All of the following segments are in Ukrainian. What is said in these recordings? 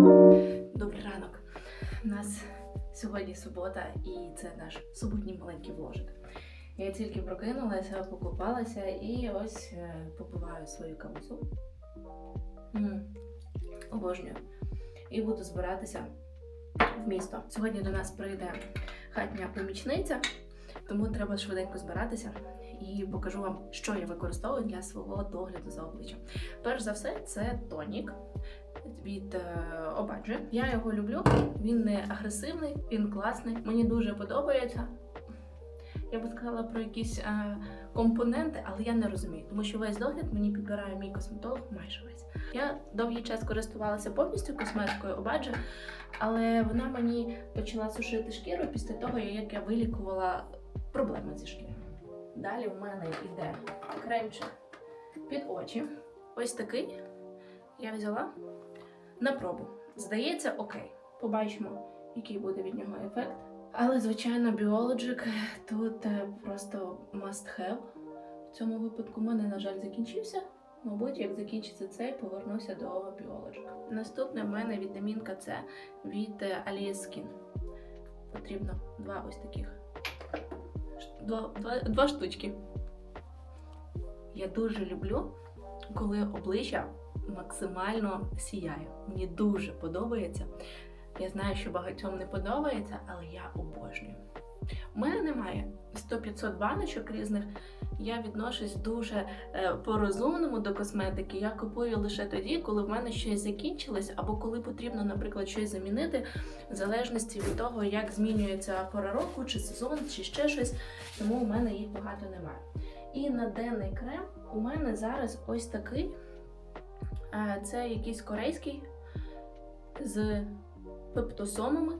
Добрий ранок. У нас сьогодні субота, і це наш суботній маленький вложик. Я тільки прокинулася, покупалася і ось е, попиваю свою кавусу. Обожнюю. І буду збиратися в місто. Сьогодні до нас прийде хатня помічниця, тому треба швиденько збиратися і покажу вам, що я використовую для свого догляду за обличчям. Перш за все, це тонік від е, Обаджі. Я його люблю. Він не агресивний, він класний. Мені дуже подобається. Я би сказала про якісь е, компоненти, але я не розумію, тому що весь догляд мені підбирає мій косметолог майже весь. Я довгий час користувалася повністю косметикою Обаджі, але вона мені почала сушити шкіру після того, як я вилікувала проблеми зі шкірою. Далі в мене йде кремчик під очі. Ось такий я взяла на пробу. Здається, окей. Побачимо, який буде від нього ефект. Але, звичайно, біологік тут е, просто must have. В цьому випадку в мене, на жаль, закінчився. Мабуть, як закінчиться цей, повернуся до біологік. Наступне в мене вітамінка С від е, Alias Skin. Потрібно два ось таких. Два, два, два штучки. Я дуже люблю, коли обличчя максимально сіяє. Мені дуже подобається. Я знаю, що багатьом не подобається, але я обожнюю. У мене немає 100-500 баночок різних. Я відношусь дуже е, по-розумному до косметики. Я купую лише тоді, коли в мене щось закінчилось, або коли потрібно, наприклад, щось замінити, в залежності від того, як змінюється пора року, чи сезон, чи ще щось. Тому у мене їх багато немає. І на денний крем у мене зараз ось такий. Е, Це якийсь корейський з пептосомами.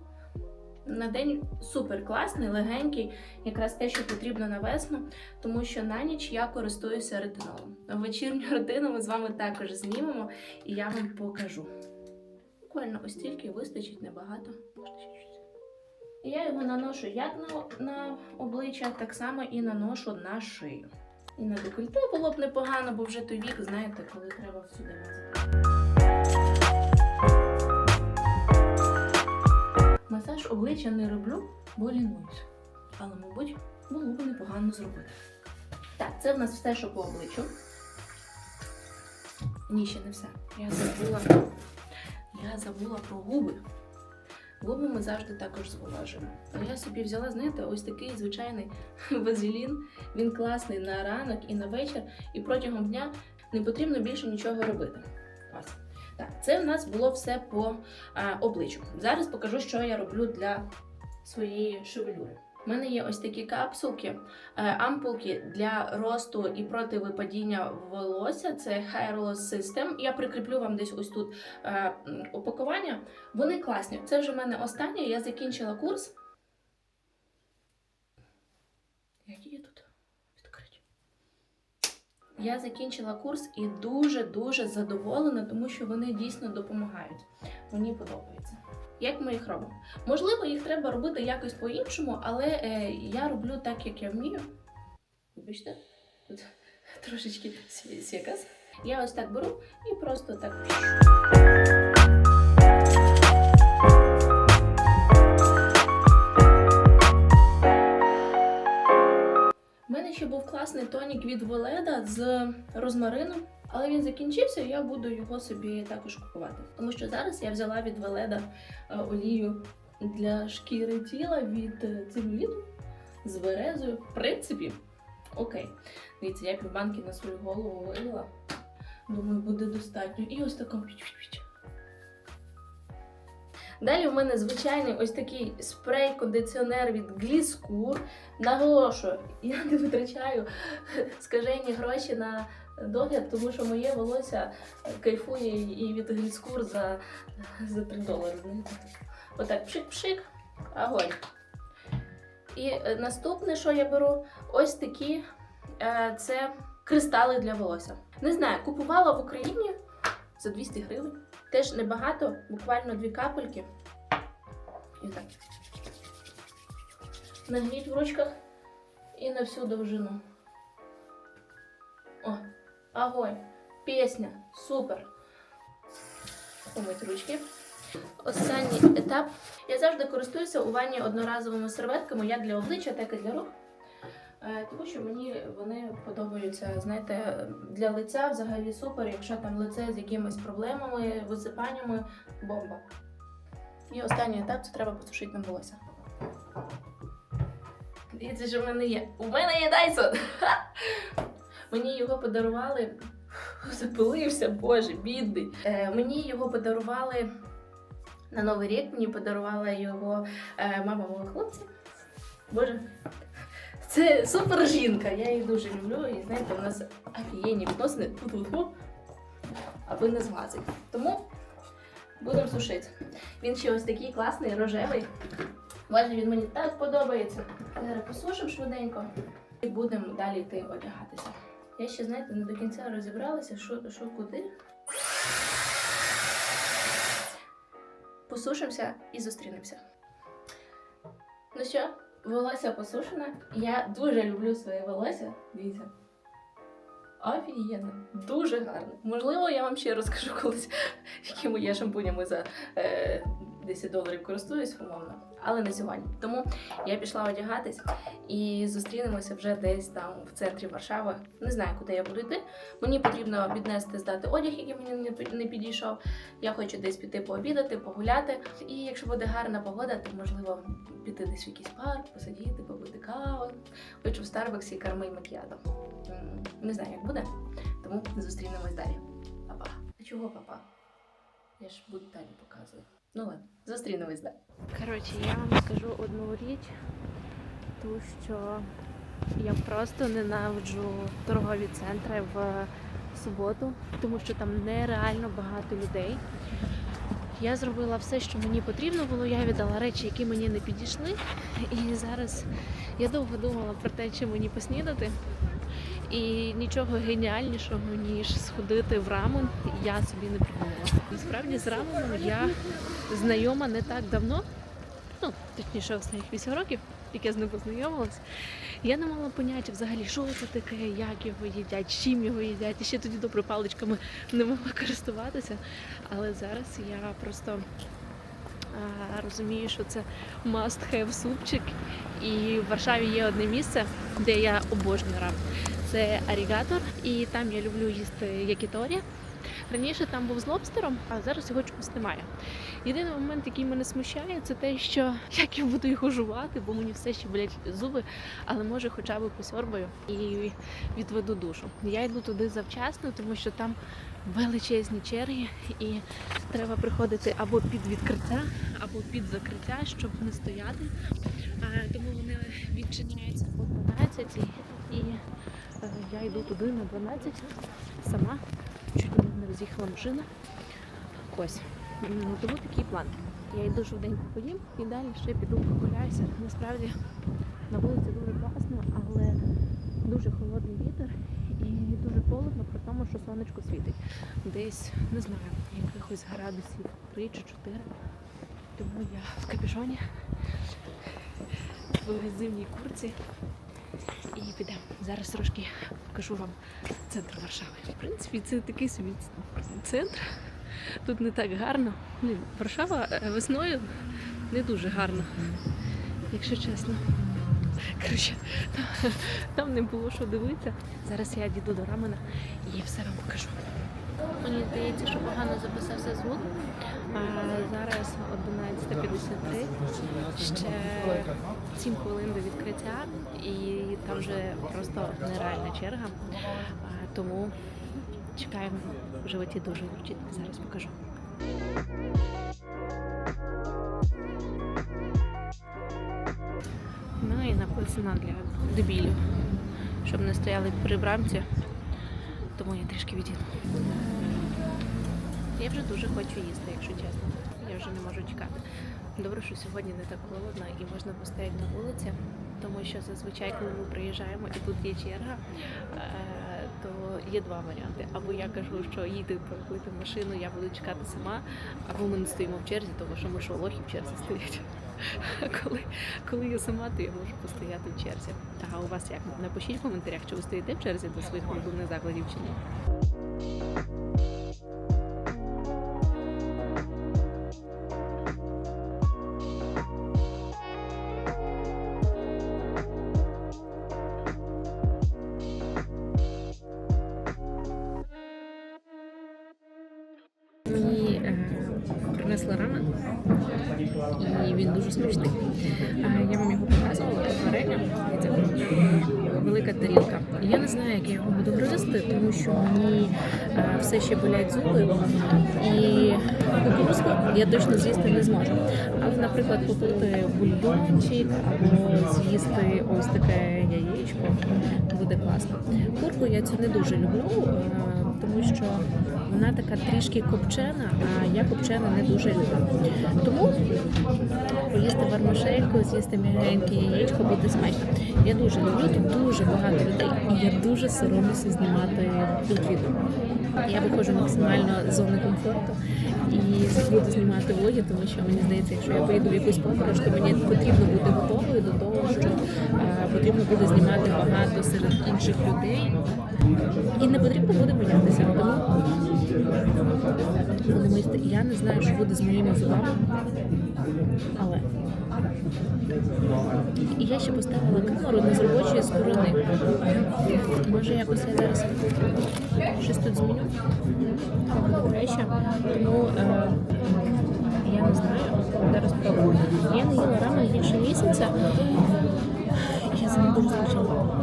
На день супер класний, легенький, якраз те, що потрібно на весну, тому що на ніч я користуюся ретинолом. Вечірню ретину ми з вами також знімемо і я вам покажу. Буквально ось тільки вистачить небагато. Я його наношу як на, на обличчя, так само і наношу на шию. І на декольте було б непогано, бо вже той вік, знаєте, коли треба всюди мазати. Масаж обличчя не роблю, бо лінуюсь. Але, мабуть, було б непогано зробити. Так, це в нас все, що по обличчю. Ні, ще не все. Я забула. Я забула про губи. Губи ми завжди також зволожуємо. А я собі взяла, знаєте, ось такий звичайний вазелін. Він класний на ранок і на вечір, і протягом дня не потрібно більше нічого робити. Ось. Так, це в нас було все по а, обличчю. Зараз покажу, що я роблю для своєї шевелюри. У мене є ось такі капсулки, е, ампулки для росту і проти випадіння волосся. Це Hair Loss System. Я прикріплю вам десь ось тут е, упакування. Вони класні. Це вже в мене останнє. Я закінчила курс. Які є тут? Відкриті. Я закінчила курс і дуже-дуже задоволена, тому що вони дійсно допомагають. Мені подобається. Як ми їх робимо? Можливо, їх треба робити якось по-іншому, але е, я роблю так, як я вмію. Вибачте, тут трошечки сікас. Я ось так беру і просто так. У мене ще був класний тонік від Воледа з розмарином, але він закінчився, і я буду його собі також купувати. Тому що зараз я взяла від Веледа е, олію для шкіри тіла від е, целюліту з березою. В принципі, окей. Дивіться, я півбанки на свою голову вилила. Думаю, буде достатньо. І ось така. Далі у мене звичайний ось такий спрей-кондиціонер від Гліскур. Наголошую, я не витрачаю скажені гроші на догляд, тому що моє волосся кайфує і від Гліскур за, за 3 долари. Отак, пшик-пшик, огонь. І е, наступне, що я беру, ось такі е, це кристали для волосся. Не знаю, купувала в Україні за 200 гривень. Теж небагато, буквально дві капельки. І так. Нагніть в ручках і на всю довжину. О, огонь, пісня, супер. Помить ручки. Останній етап. Я завжди користуюся у ванні одноразовими серветками як для обличчя, так і для рук. Е, Тому що мені вони подобаються, знаєте, для лиця взагалі супер, якщо там лице з якимись проблемами, висипаннями, бомба. І останній етап це треба посушити на волосся. Дивіться, що в мене є. У мене є Dyson! Мені його подарували. Запилився, боже, бідний. Е, мені його подарували на Новий рік. Мені подарувала його е, мама мого хлопця. Боже. Це супер жінка, я її дуже люблю. І знаєте, у нас офігенні відносини. Ту-ту-ту, аби не зглазить. Тому будемо сушити. Він ще ось такий класний, рожевий. Боже, він мені так подобається. Зараз посушимо швиденько і будемо далі йти одягатися. Я ще, знаєте, не до кінця розібралася, що, що куди. Посушимося і зустрінемося. Ну що, волосся посушене. Я дуже люблю своє волосся. Дивіться. Офігенно, дуже гарно. Можливо, я вам ще розкажу колись, якими я шампунями за е, 10 доларів користуюсь, умовно, але не сьогодні. Тому я пішла одягатись і зустрінемося вже десь там в центрі Варшави. Не знаю, куди я буду йти. Мені потрібно віднести здати одяг, який мені не підійшов. Я хочу десь піти пообідати, погуляти. І якщо буде гарна погода, то можливо піти десь в якийсь парк, посидіти, попити каву. Хочу в Старбаксі карми макіато. М, Не знаю, як буде, тому зустрінемось далі. Па-па. А чого папа? Я ж буду далі показую. Ну ладно, зустрінемось далі. Коротше, я вам скажу одну річ, ту, що я просто ненавиджу торгові центри в суботу, тому що там нереально багато людей. Я зробила все, що мені потрібно було. Я віддала речі, які мені не підійшли. І зараз я довго думала про те, чи мені поснідати. І нічого геніальнішого, ніж сходити в рамен, я собі не придумала. Насправді з раменом я знайома не так давно, ну, точніше, останніх 8 років, як я з ним познайомилась, я не мала поняття взагалі, що це таке, як його їдять, чим його їдять. І ще тоді добре паличками не могла користуватися. Але зараз я просто а, розумію, що це must have супчик. І в Варшаві є одне місце, де я обожнюю рам. Це арігатор, і там я люблю їсти якіторі. Раніше там був з лобстером, а зараз його чомусь немає. Єдиний момент, який мене смущає, це те, що як я буду його жувати, бо мені все ще болять зуби, але може хоча б посьорбаю і відведу душу. Я йду туди завчасно, тому що там величезні черги, і треба приходити або під відкриття, або під закриття, щоб не стояти. Тому вони відчиняються по 12 і е, я йду туди на 12 сама. Чуть не роз'їхала машина. Ось. М, Тому такий план. Я йду швиденько поїм і далі ще піду прогуляюся. Насправді на вулиці дуже класно, але дуже холодний вітер і дуже холодно, при тому, що сонечко світить. Десь, не знаю, якихось градусів 3 чи 4. Тому я в капюшоні, в зимній курці. І підемо. Зараз трошки покажу вам центр Варшави. В принципі, це такий собі центр. Тут не так гарно. Блін, Варшава е, весною не дуже гарно, якщо чесно. Коротше, там, там не було що дивитися. Зараз я дійду до рамена і все вам покажу. Мені здається, що погано записався звук. А зараз 11.53. Ще 7 хвилин до відкриття, і там вже просто нереальна черга. Тому чекаємо в животі дуже урчить. Зараз покажу. Ну і написано для дебілів, щоб не стояли при брамці. Тому я трішки відійду. Я вже дуже хочу їсти, якщо чесно. Я вже не можу чекати. Добре, що сьогодні не так холодно і можна постояти на вулиці, тому що зазвичай, коли ми приїжджаємо і тут є черга, е, то є два варіанти. Або я кажу, що їдьте пропити машину, я буду чекати сама, або ми не стоїмо в черзі, тому що ми що лохи в черзі стоять. Коли, коли я сама, то я можу постояти в черзі. А у вас як? Напишіть в коментарях, чи ви стоїте в черзі до своїх улюблених закладів чи ні. Купити бульйончик або з'їсти ось таке яєчко буде класно. Курку я цю не дуже люблю, е, тому що вона така трішки копчена, а я копчена не дуже люблю. Тому поїсти вермишельку, з'їсти м'ягеньке яєчко буде смачно. Я дуже люблю, тут дуже багато людей, і я дуже соромлюся знімати тут відео. Я виходжу максимально з зони комфорту і буду знімати влоги, тому що мені здається, якщо я поїду в якусь подорож, то мені потрібно бути готовою до того, що е, потрібно буде знімати багато серед інших людей, і не потрібно буде боятися. Тому. Я не знаю, що буде з моїми зубами, але і я ще поставила камеру не з робочої сторони. Може, якось я зараз щось тут зміню. Краще. Тому е, я не знаю. Зараз пробую. Я не їла рамен більше місяця. Я за ним дуже скучала.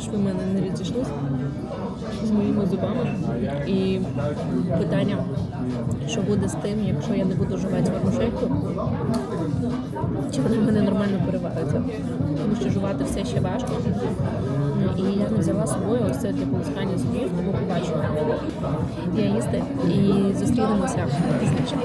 Зараз ви мене не відійшлися з моїми зубами. І питання, що буде з тим, якщо я не буду жувати вермишельку, чи вона в мене нормально перевариться. Тому що жувати все ще важко. І я не взяла з собою ось це для полоскання зубів, тому побачу. Я їсти і зустрінемося пізніше.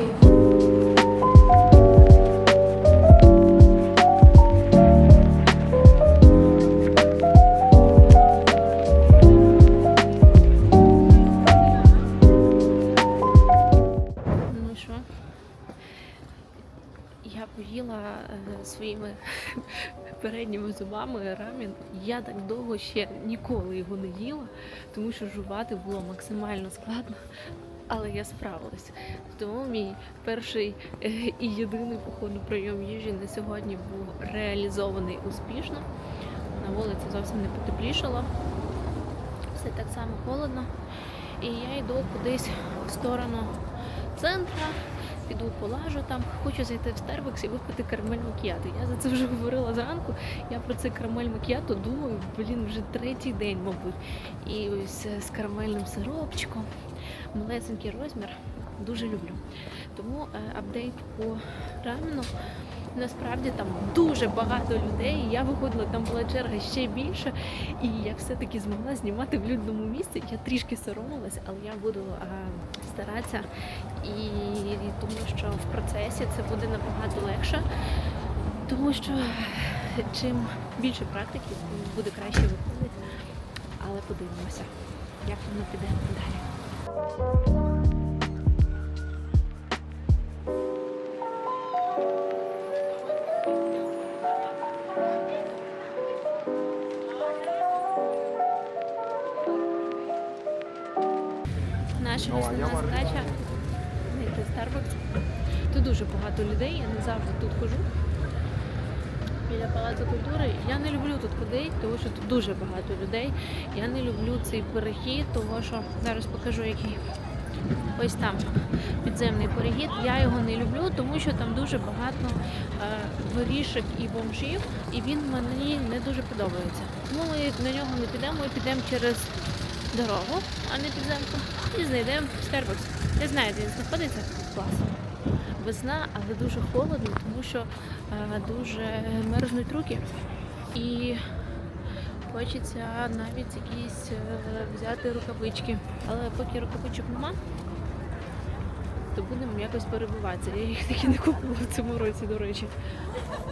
Передніми зубами рамін. Я так довго ще ніколи його не їла, тому що жувати було максимально складно. Але я справилась. Тому мій перший е, і єдиний походу прийом їжі на сьогодні був реалізований успішно. На вулиці зовсім не потеплішало. Все так само холодно. І я йду кудись в сторону центра, піду полажу там, хочу зайти в Starbucks і випити карамель макіяту. Я за це вже говорила зранку. Я про це карамель макіяту думаю, блін, вже третій день, мабуть. І ось е, з карамельним сиропчиком. Малесенький розмір. Дуже люблю. Тому е, апдейт по рамену. Насправді там дуже багато людей. Я виходила, там була черга ще більше. І я все-таки змогла знімати в людному місці. Я трішки соромилась, але я буду а, старатися. І тому що в процесі це буде набагато легше. Тому що чим більше практики, тим буде краще виходити. Але подивимося, як воно піде далі. Основна задача знайти Starbucks. Тут дуже багато людей, я не завжди тут хожу. Біля палацу культури. Я не люблю тут ходити, тому що тут дуже багато людей. Я не люблю цей перехід, тому що зараз покажу який. Ось там підземний перехід. Я його не люблю, тому що там дуже багато е, ворішок і бомжів, і він мені не дуже подобається. Тому ми на нього не підемо, ми підемо через дорогу, а не підземку, і знайдемо Starbucks. Не знаю, де він знаходиться. Класно. Весна, але дуже холодно, тому що е, дуже мерзнуть руки. І хочеться навіть якісь е, взяти рукавички. Але поки рукавичок нема, то будемо якось перебуватися. Я їх таки не купила в цьому році, до речі.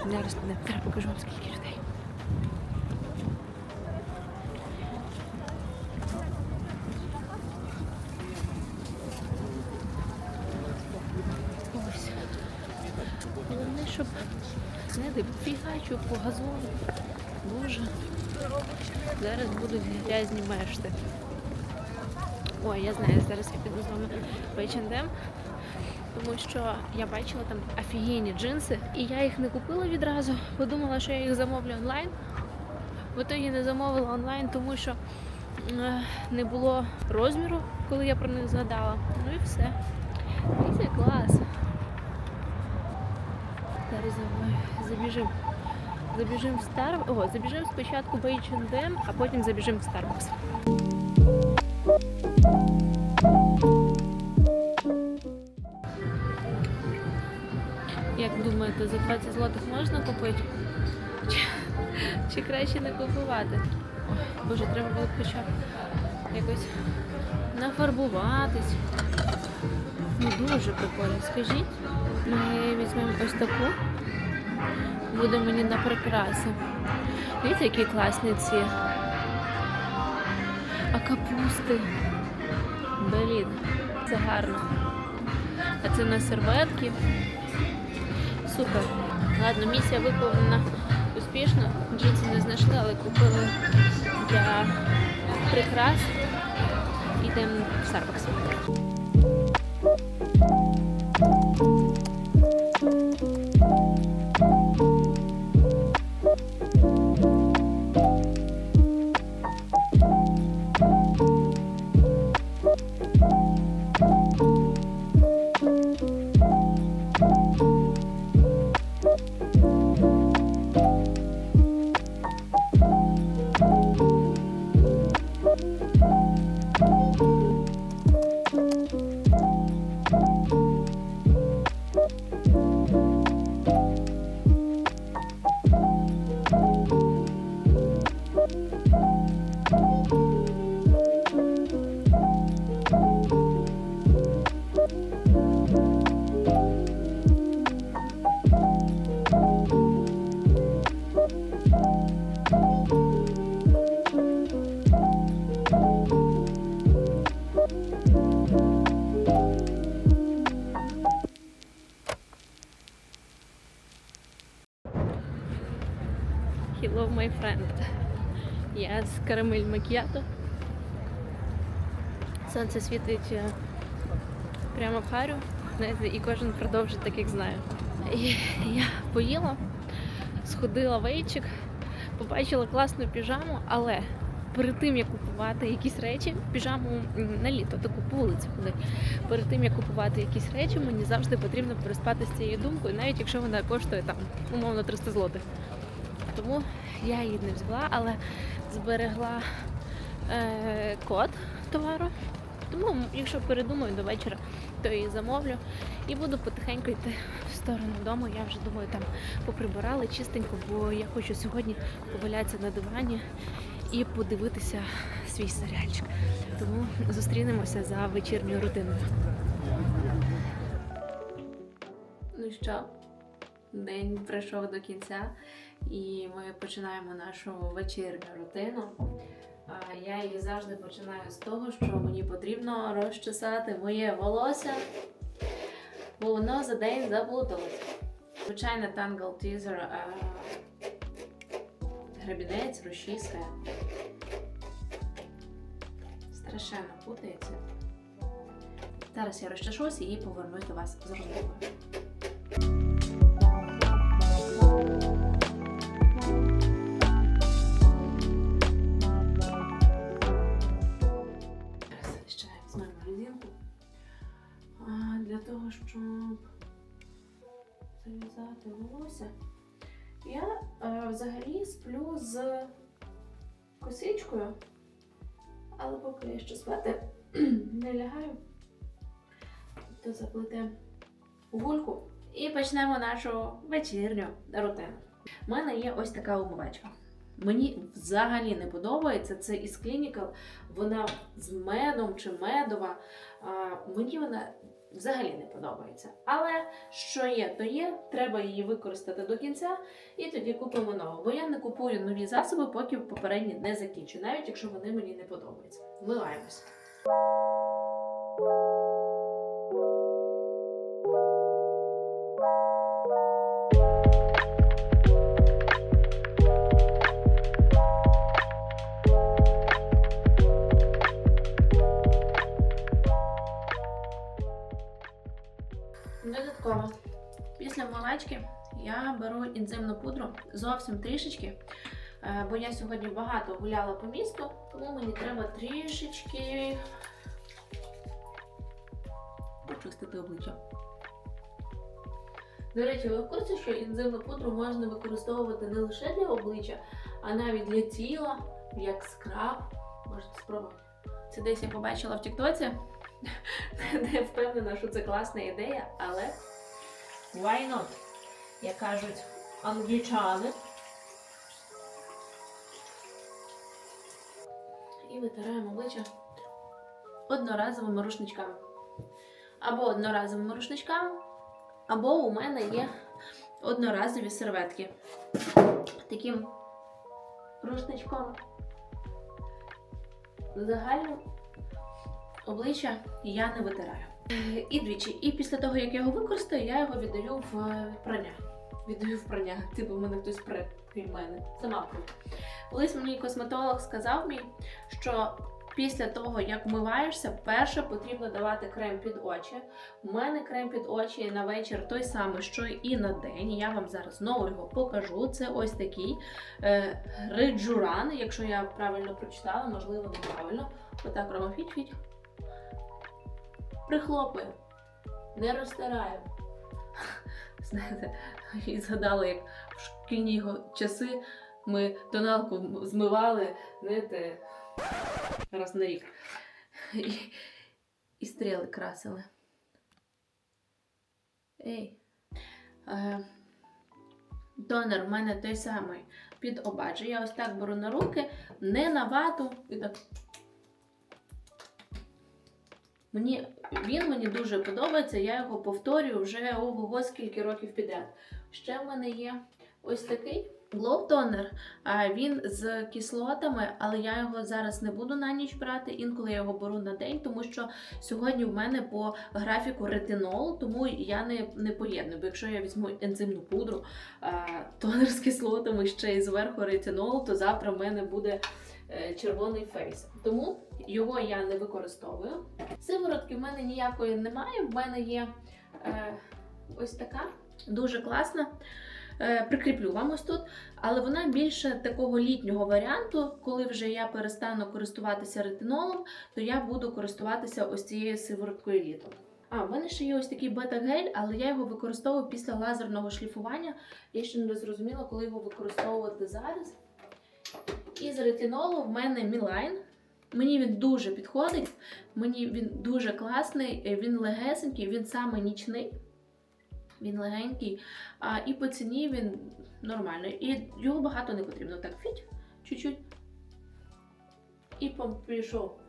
Підемо. Зараз покажу вам скільки людей. Ось. Головне, щоб знаєте, фігачу по газону. Боже. Зараз будуть грязні мешти. Ой, я знаю, зараз я піду з вами в H&M, тому що я бачила там офігенні джинси, і я їх не купила відразу. Подумала, що я їх замовлю онлайн. В ітогі не замовила онлайн, тому що е, не було розміру, коли я про них згадала. Ну і все. І це клас. Зараз за- забіжимо. Забіжимо в Стар... О, забіжимо спочатку в H&M, а потім забіжимо в Starbucks. Як думаєте, за 20 злотих можна купити? Чи, чи краще не купувати? Ой, Боже, треба було хоча б якось нафарбуватись. Ну, дуже прикольно. Скажіть, ми візьмемо ось таку. Буде мені на прикраси. Дивіться, які класні ці. А капусти. Блін, це гарно. А це на серветки. Супер. Ладно, місія виконана успішно. Джинси не знайшли, але купили для прикрас. Йдемо в Starbucks. Hello, my friend. Я з карамель макіато. Сонце світить е, прямо в харю, знаєте, і кожен продовжить так, як знає. І я поїла, сходила в Ейчик, побачила класну піжаму, але перед тим як купувати якісь речі, піжаму на літо, таку по вулиці ходить. Перед тим як купувати якісь речі, мені завжди потрібно переспати з цією думкою, навіть якщо вона коштує там умовно 300 злотих. Тому я її не взяла, але зберегла е, код товару. Тому, якщо передумаю до вечора, то її замовлю і буду потихеньку йти в сторону дому. Я вже думаю, там поприбирали чистенько, бо я хочу сьогодні повалятися на дивані і подивитися свій серіальчик. Тому зустрінемося за вечірньою рутиною. Ну що, день прийшов до кінця, і ми починаємо нашу вечірню рутину. Я її завжди починаю з того, що мені потрібно розчесати моє волосся, бо воно за день заплуталось. Звичайно, Tangle Teaser, гребінець, розчіска. Страшенно путається. Зараз я розчешусь і повернусь до вас з розмовою. Косичкою, але поки я ще спати не лягаю, то заплете гульку. І почнемо нашу вечірню рутину. У мене є ось така умивачка. Мені взагалі не подобається. Це із Clinical. Вона з медом чи медова. А, мені вона взагалі не подобається. Але що є, то є. Треба її використати до кінця, і тоді купимо нову. Бо я не купую нові засоби, поки попередні не закінчу, навіть якщо вони мені не подобаються. Вмиваємось. Додатково, я беру інзимну пудру зовсім трішечки, Е, Бо я сьогодні багато гуляла по місту, тому мені треба трішечки почистити обличчя. До речі, ви в курсі, що інзимну пудру можна використовувати не лише для обличчя, а навіть для тіла, як скраб. Можете спробувати. Це десь я побачила в Тіктоці. Не впевнена, що це класна ідея, але why not? Як кажуть англічани. І витираємо обличчя одноразовими рушничками. Або одноразовими рушничками, або у мене є одноразові серветки. Таким рушничком загально обличчя я не витираю. І двічі. І після того, як я його використаю, я його віддаю в прання. Віддаю в прання. Типу, мене хтось пре крім мене. Сама пру. Колись мені косметолог сказав мені, що після того, як вмиваєшся, перше потрібно давати крем під очі. У мене крем під очі на вечір той самий, що і на день. Я вам зараз знову його покажу. Це ось такий е, Реджуран, якщо я правильно прочитала, можливо, неправильно. Отак робимо фіть-фіть. Прихлопую, не розтираю. Знаєте, і згадала, як в шкільні його часи ми тоналку змивали, знаєте, раз на рік. І, і стріли красили. Ей. Е, тонер в мене той самий під обаджі. Я ось так беру на руки, не на вату. І так. Мені, він мені дуже подобається, я його повторюю вже ого скільки років підряд. Ще в мене є ось такий Glow Toner. Він з кислотами, але я його зараз не буду на ніч брати. Інколи я його беру на день, тому що сьогодні в мене по графіку ретинол, тому я не, не поєдную. Бо якщо я візьму ензимну пудру, тонер з кислотами ще й зверху ретинол, то завтра в мене буде червоний фейс. Тому його я не використовую. Сиворотки в мене ніякої немає. В мене є е, ось така дуже класна. Е, Прикріплю вам ось тут, але вона більше такого літнього варіанту. Коли вже я перестану користуватися ретинолом, то я буду користуватися ось цією сивороткою літом. А, в мене ще є ось такий бета-гель, але я його використовую після лазерного шліфування. Я ще не зрозуміла, коли його використовувати зараз. І з ретинолу в мене Мілайн. Мені він дуже підходить, мені він дуже класний, він легесенький, він саме нічний. Він легенький, а, і по ціні він нормальний. І його багато не потрібно. Так, фіть, чуть-чуть. І пішов.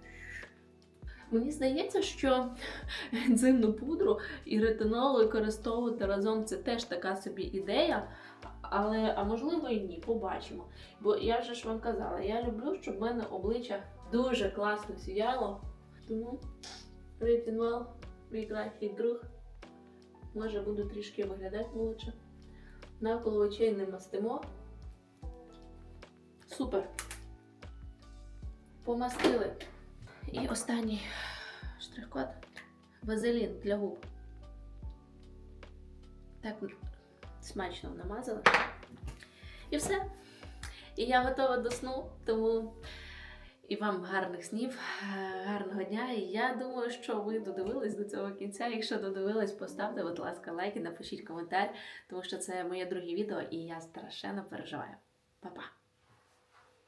Мені здається, що ензимну пудру і ретинол використовувати разом це теж така собі ідея. Але, а можливо і ні, побачимо. Бо я вже ж вам казала, я люблю, щоб в мене обличчя дуже класно сіяло. Тому ретинол, мій кращий друг. Може, буду трішки виглядати молодше. Навколо очей не мастимо. Супер. Помастили. І останній штрих-код. Вазелін для губ. Так смачно намазала. І все. І я готова до сну, тому і вам гарних снів, гарного дня. І я думаю, що ви додивились до цього кінця. Якщо додивились, поставте, будь ласка, лайк і напишіть коментар, тому що це моє друге відео, і я страшенно переживаю. Па-па!